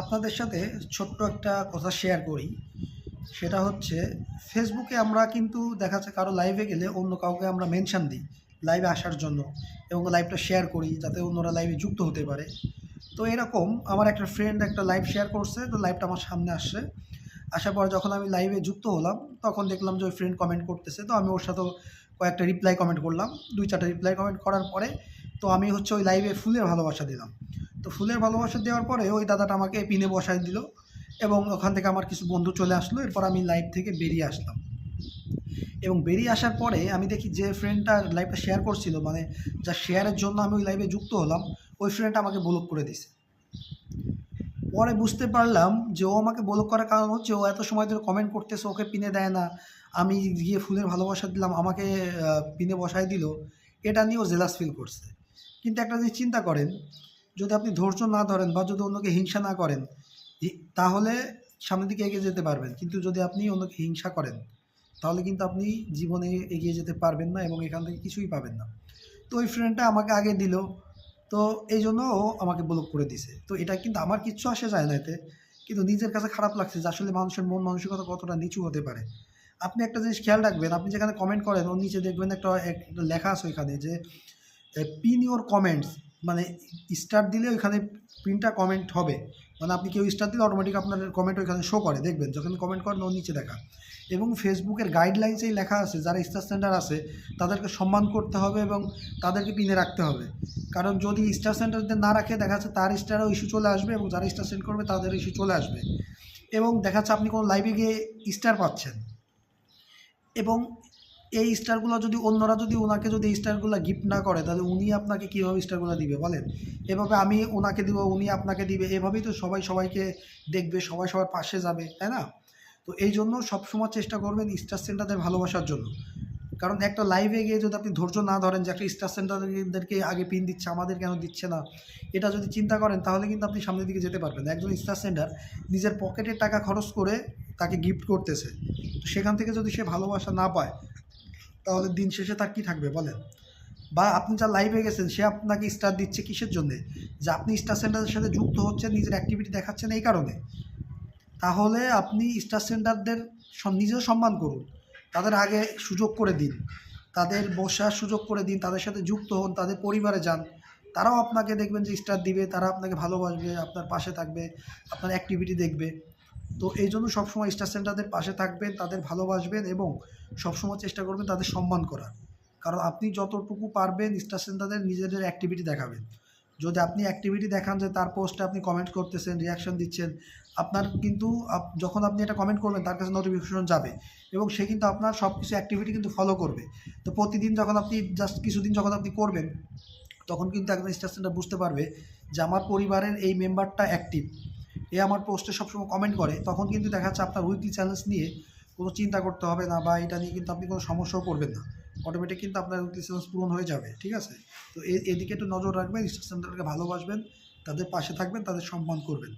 আপনাদের সাথে ছোট্ট একটা কথা শেয়ার করি। সেটা হচ্ছে ফেসবুকে আমরা কিন্তু দেখা যাচ্ছে কারও লাইভে গেলে অন্য কাউকে আমরা মেনশন দিই লাইভে আসার জন্য এবং লাইভটা শেয়ার করি যাতে অন্যরা লাইভে যুক্ত হতে পারে। তো এরকম আমার একটা ফ্রেন্ড একটা লাইভ শেয়ার করছে, তো লাইভটা আমার সামনে আসছে। আসার পর যখন আমি লাইভে যুক্ত হলাম, তখন দেখলাম যে ওই ফ্রেন্ড কমেন্ট করতেছে। তো আমি ওর সাথেও কয়েকটা রিপ্লাই কমেন্ট করলাম। দুই চারটা রিপ্লাই কমেন্ট করার পরে, তো আমি হচ্ছে ওই লাইভে ফুলের ভালোবাসা দিলাম। তো ফুলের ভালোবাসা দেওয়ার পরে ওই দাদাটা আমাকে পিনে বসায় দিল এবং ওখান থেকে আমার কিছু বন্ধু চলে আসলো। এরপর আমি লাইভ থেকে বেরিয়ে আসলাম। এবং বেরিয়ে আসার পরে আমি দেখি যে ফ্রেন্ডটা লাইভটা শেয়ার করছিল মানে যা শেয়ারের জন্য আমি ওই লাইভে যুক্ত হলাম, ওই ফ্রেন্ডটা আমাকে ব্লক করে দিছে। পরে বুঝতে পারলাম যে ও আমাকে ব্লক করার কারণ হচ্ছে ও এত সময় ধরে কমেন্ট করতেছে, ওকে পিনে দেয় না। আমি গিয়ে ফুলের ভালোবাসা দিলাম, আমাকে পিনে বসায় দিল। এটা নিয়ে ও জেলাস ফিল করছে। কিন্তু একটা জিনিস চিন্তা করেন যদি আপনি ধৈর্য না ধরেন বা যদি অন্যকে হিংসা না করেন তাহলে সামনের দিকে এগিয়ে যেতে পারবেন। কিন্তু যদি আপনি অন্যকে হিংসা করেন, তাহলে কিন্তু আপনি জীবনে এগিয়ে যেতে পারবেন না এবং এখান থেকে কিছুই পাবেন না। তো ওই ফ্রেন্ডটা আমাকে আগে দিল, তো এই জন্য ও আমাকে ব্লক করে দিছে। তো এটা কিন্তু আমার কিচ্ছু আসে যায় না এতে। কিন্তু নিজের কাছে খারাপ লাগছে যে আসলে মানুষের মন মানসিকতা কতটা নিচু হতে পারে। আপনি একটা জিনিস খেয়াল রাখবেন, আপনি যেখানে কমেন্ট করেন, ওর নিচে দেখবেন একটা একটা লেখা আছে ওইখানে যে পিন ইওর কমেন্টস মানে স্টার দিলে ওইখানে পিনটা কমেন্ট হবে। মানে আপনি কেউ স্টার দিলে অটোমেটিক আপনার কমেন্ট ওইখানে শো করে, দেখবেন। যখন কমেন্ট করেন ওর নিচে দেখা। এবং ফেসবুকের গাইডলাইন্সেই লেখা আছে, যারা স্টার সেন্টার আছে, তাদেরকে সম্মান করতে হবে এবং তাদেরকে পিনে রাখতে হবে। কারণ যদি স্টার সেন্টারদের না রাখে, দেখা যাচ্ছে তার স্টারও ইস্যু চলে আসবে এবং যারা স্টার সেন্ড করবে, তাদের ইস্যু চলে আসবে। এবং দেখা যাচ্ছে আপনি কোনো লাইভে গিয়ে স্টার পাচ্ছেন। এবং এই স্টারগুলো যদি অন্যরা যদি ওনাকে যদি এই স্টারগুলো গিফট না করে, তাহলে উনি আপনাকে কীভাবে স্টারগুলো দিবে বলেন? এভাবে আমি ওনাকে দিব, উনি আপনাকে দিবে, এভাবেই তো সবাই সবাইকে দেখবে, সবাই সবার পাশে যাবে, তাই না? তো এই জন্য সবসময় চেষ্টা করবেন স্টার সেন্টারদের ভালোবাসার জন্য। কারণ একটা লাইভে গিয়ে যদি আপনি ধৈর্য না ধরেন যে একটা স্টার সেন্টারদেরকে আগে পিন দিচ্ছে, আমাদের কেন দিচ্ছে না? এটা যদি চিন্তা করেন, তাহলে কিন্তু আপনি সামনের দিকে যেতে পারবেন একজন স্টার সেন্টার নিজের পকেটের টাকা খরচ করে তাকে গিফট করতেছে। তো সেখান থেকে যদি সে ভালোবাসা না পায় তাহলে দিন শেষে তার কী থাকবে বলেন? বা আপনি যা লাইভে গেছেন, সে আপনাকে স্টার দিচ্ছে কিসের জন্যে? যে আপনি স্টার সেন্টারের সাথে যুক্ত হচ্ছেন, নিজের অ্যাক্টিভিটি দেখাচ্ছেন এই কারণে। তাহলে আপনি স্টার সেন্টারদের নিজেও সম্মান করুন। তাদের আগে সুযোগ করে দিন। তাদের বসার সুযোগ করে দিন, তাদের সাথে যুক্ত হন, তাদের পরিবারে যান। তারাও আপনাকে দেখবেন যে স্টার দিবে, তারা আপনাকে ভালোবাসবে, আপনার পাশে থাকবে, আপনার অ্যাক্টিভিটি দেখবে। তো এই জন্য সবসময় স্টার সেন্টারদের পাশে থাকবেন, তাদের ভালোবাসবেন এবং সবসময় চেষ্টা করবেন তাদের সম্মান করার। কারণ আপনি যতটুকু পারবেন স্টার সেন্টারদের নিজেদের অ্যাক্টিভিটি দেখাবেন। যদি আপনি অ্যাক্টিভিটি দেখান যে তার পোস্টে আপনি কমেন্ট করতেছেন রিয়াকশন দিচ্ছেন, আপনার কিন্তু যখন আপনি এটা কমেন্ট করবেন, তার কাছে নোটিফিকেশন যাবে এবং সে কিন্তু আপনার সব কিছু অ্যাক্টিভিটি কিন্তু ফলো করবে। তো প্রতিদিন যখন আপনি জাস্ট কিছুদিন যখন আপনি করবেন, তখন কিন্তু একজন স্টার সেন্টার বুঝতে পারবে যে আমার পরিবারের এই মেম্বারটা অ্যাক্টিভ এ আমার পোস্টে সবসময় কমেন্ট করে, তখন কিন্তু দেখা যাচ্ছে আপনার উইকলি চ্যালেঞ্জ নিয়ে কোনো চিন্তা করতে হবে না বা এটা নিয়ে কিন্তু আপনি কোনো সমস্যাও করবেন না। অটোমেটিক কিন্তু আপনার উইকলি চ্যালেঞ্জ পূরণ হয়ে যাবে, ঠিক আছে? তো এদিকে একটু নজর রাখবেন রিসার্চ সেন্টারকে ভালোবাসবেন, তাদের পাশে থাকবেন, তাদের সম্মান করবেন।